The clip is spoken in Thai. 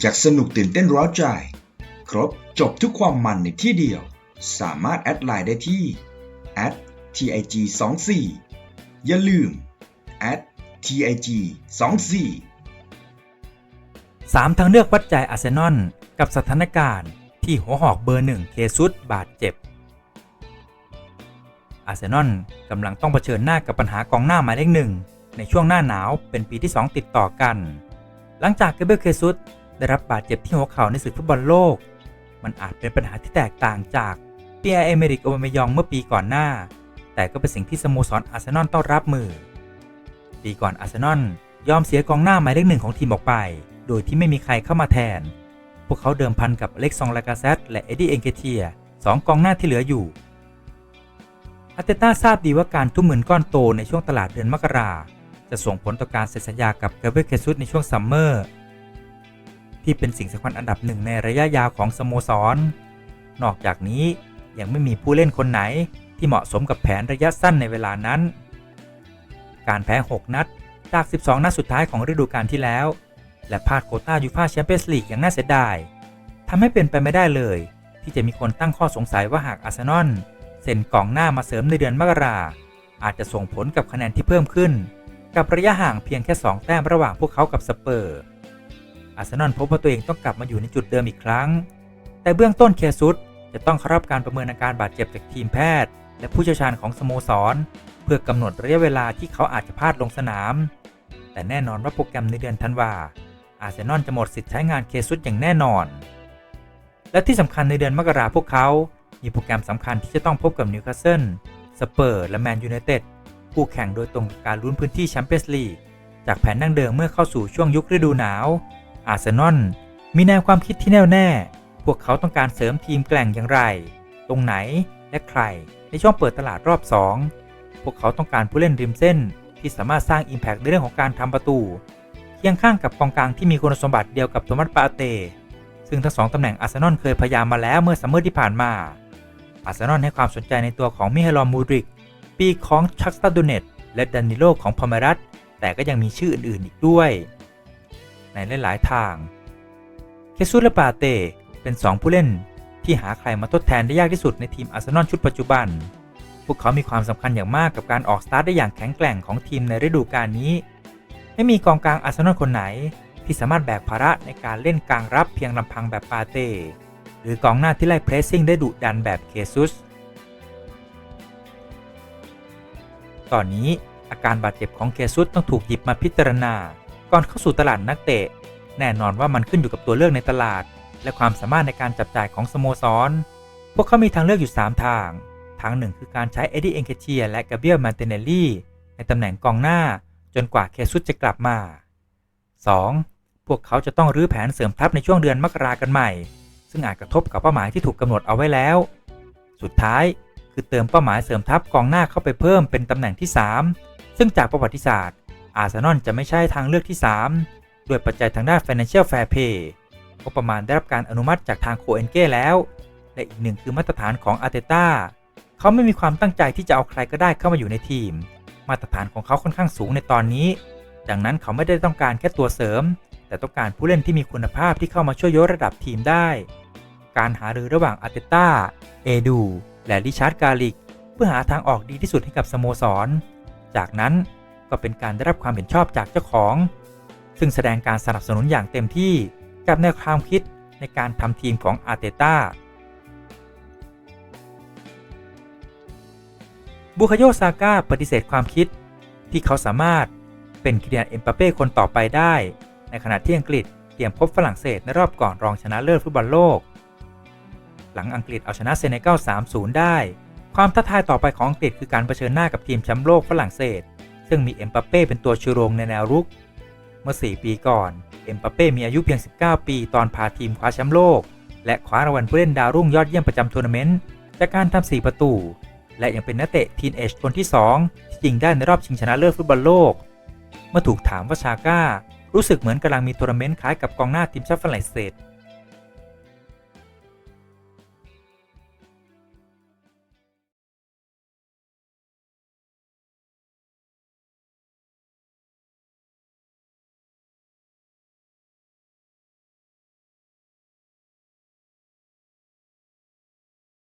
อยากสนุกตื่นเต้นร้าวใจ ครบจบทุกความมันในที่เดียว สามารถแอดไลน์ได้ที่ @tig 2 4 อย่าลืม @tig 2 4 สามทางเลือกวัดใจอาร์เซนอลกับสถานการณ์ที่หัวหอกเบอร์หนึ่งเคซุสบาดเจ็บ อาร์เซนอลกำลังต้องเผชิญหน้ากับปัญหากองหน้าหมายเลขหนึ่งในช่วงหน้าหนาวเป็นปีที่ 2 ติดต่อกัน หลังจากเกเบรียลเคซุส ได้รับบาดเจ็บที่หัวเข่าในศึกฟุตบอลโลก มันอาจเป็นปัญหาที่แตกต่างจากเปียเอเมริกโอเบามายองเมื่อปีก่อนหน้า แต่ก็เป็นสิ่งที่สโมสรอาร์เซนอลต้องรับมือ ปีก่อนอาร์เซนอลยอมเสียกองหน้าหมายเลขหนึ่งของทีมออกไป โดยที่ไม่มีใครเข้ามาแทน พวกเขาเดิมพันกับเล็กซองลากาเซตและเอ็ดดี้เอนเกเทียสองกองหน้าที่เหลืออยู่อาร์เตต้าทราบดีว่าการทุ่มเงินก้อนโตในช่วงตลาดเดือนมกราจะส่งผลต่อการเซ็นสัญญากับเกเบรเคซุสในช่วงซัมเมอร์ ที่เป็นสิ่งสำคัญอันดับหนึ่งในระยะยาวของสโมสร นอกจากนี้ยังไม่มีผู้เล่นคนไหนที่เหมาะสมกับแผนระยะสั้นในเวลานั้น การแพ้ 6 นัดจาก 12 นัดสุดท้ายของฤดูกาลที่แล้ว และพลาดโคต้ายูฟ่าแชมเปี้ยนส์ลีกอย่างน่าเสียดายทำให้เป็นไปไม่ได้เลย ที่จะมีคนตั้งข้อสงสัยว่าหากอาร์เซนอลเซ็นกองหน้ามาเสริมในเดือนมกราอาจจะส่งผลกับคะแนนที่เพิ่มขึ้น กับระยะห่างเพียงแค่ 2 แต้มระหว่างพวกเขากับสเปอร์ อาร์เซนอลพบว่าตัวเองต้องกลับมาอยู่ในจุดเดิมอีกครั้ง แต่เบื้องต้นเคซุสจะต้องเข้ารับการประเมินอาการบาดเจ็บจากทีมแพทย์ และผู้เชี่ยวชาญของสโมสร เพื่อกำหนดระยะเวลาที่เขาอาจจะพลาดลงสนาม แต่แน่นอนว่าโปรแกรมในเดือนธันวาอาร์เซนอลจะหมดสิทธิ์ใช้งานเคซุสอย่างแน่นอน และที่สำคัญในเดือนมกราพวกเขา มีโปรแกรมสำคัญที่จะต้องพบกับนิวคาสเซิลสเปอร์และแมนยูไนเต็ดคู่แข่งโดยตรงกับการลุ้นพื้นที่แชมเปี้ยนส์ลีกจากแผนดั้งเดิมเมื่อเข้าสู่ช่วงยุคฤดูหนาว อาร์เซนอลมีแนวความคิดที่แน่วแน่ พวกเขาต้องการเสริมทีมแกล่งอย่างไร ตรงไหนและใครในช่วงเปิดตลาดรอบ 2 พวกเขาต้องการผู้เล่นริมเส้น ที่สามารถสร้าง Impact ในเรื่องของการทำประตู เคียงข้างกับกองกลางที่มีคุณสมบัติเดียวกับโทมัสปาเต ซึ่งทั้งสองตำแหน่งอาร์เซนอลเคยพยายามมาแล้วเมื่อซัมเมอร์ที่ผ่านมา อาร์เซนอลให้ความสนใจในตัวของมิเฮลอมมูดริก ปีของชักสตาดูเนตและดานิโลของพามรัตแต่ก็ยังมีชื่ออื่น ๆ อีกด้วย ในหลายๆทาง เคซุสและปาเต้เป็น 2 ผู้เล่นที่หาใครมาทดแทนได้ยากที่สุดในทีมอาร์เซนอลชุดปัจจุบัน พวกเขามีความสำคัญอย่างมากกับการออกสตาร์ทได้อย่างแข็งแกร่งของทีมในฤดูกาลนี้ ไม่มีกองกลางอาร์เซนอลคนไหน ที่สามารถแบกภาระในการเล่นกลางรับเพียงลำพังแบบปาเต้หรือกองหน้าที่ไล่เพรสซิ่งได้ดุดันแบบเคซุส ตอนนี้อาการบาดเจ็บของเคซุสต้องถูกหยิบมาพิจารณา ก่อนเข้าสู่ตลาดนักเตะ แน่นอนว่ามันขึ้นอยู่กับตัวเลือกในตลาด และความสามารถในการจับจ่ายของสโมสร พวกเขามีทางเลือกอยู่ 3 ทาง ทางหนึ่งคือการใช้เอ็ดดี้เอนเคเชียและกาเบรียลมาเตเนลลี่ในตำแหน่งกองหน้าจนกว่าเคซุสจะกลับมา 2. พวกเขาจะต้องรื้อแผนเสริมทัพในช่วงเดือนมกรากันใหม่ ซึ่งอาจกระทบกับเป้าหมายที่ถูกกำหนดเอาไว้แล้ว สุดท้ายคือเติมเป้าหมายเสริมทัพกองหน้าเข้าไปเพิ่มเป็นตำแหน่งที่ 3 ซึ่งจากประวัติศาสตร์ อาร์เซนอลจะไม่ใช่ทางเลือกที่ 3 ด้วยปัจจัยทางด้าน Financial Fair Play งบประมาณได้รับการอนุมัติจากทางโคเอนเก้แล้ว และอีกหนึ่งคือมาตรฐานของอาร์เตต้าเขาไม่มีความตั้งใจที่จะเอาใครก็ได้เข้ามาอยู่ในทีม มาตรฐานของเขาค่อนข้างสูงในตอนนี้ ดังนั้นเขาไม่ได้ต้องการแค่ตัวเสริม แต่ต้องการผู้เล่นที่มีคุณภาพที่เข้ามาช่วยยกระดับทีมได้ การหารือระหว่างอาร์เตต้าเอดูและริชาร์ดกาลิก เพื่อหาทางออกดีที่สุดให้กับสโมสร จากนั้น ก็เป็นการได้รับความเห็นชอบจากเจ้าของ ซึ่งแสดงการสนับสนุนอย่างเต็มที่กับแนวความคิดในการทำทีมของอาร์เตต้าบูคโยซาก้าปฏิเสธความคิดที่เขาสามารถเป็นคิเลียนเอ็มปาเป้คนต่อไปได้ ในขณะที่อังกฤษเตรียมพบฝรั่งเศสในรอบก่อนรองชนะเลิศฟุตบอลโลก หลังอังกฤษเอาชนะเซเนกัล 3-0 ได้ ความท้าทายต่อไปของอังกฤษคือการเผชิญหน้ากับทีมแชมป์โลกฝรั่งเศส ซึ่งมีเอ็มปาเป้เป็นตัวชูโรงในแนวรุก เมื่อ 4 ปีก่อน เอ็มปาเป้มีอายุเพียง 19 ปี ตอนพาทีมคว้าแชมป์โลก และคว้ารางวัลผู้เล่นดาวรุ่งยอดเยี่ยมประจำทัวร์นาเมนต์ จากการทำ 4 ประตู และยังเป็นนักเตะทีนเอจคนที่ 2 ที่ยิงได้ในรอบชิงชนะเลิศฟุตบอลโลก เมื่อถูกถามว่าชาก้า รู้สึกเหมือนกำลังมีทัวร์นาเมนต์คล้ายกับกองหน้าทีมชาติฝรั่งเศส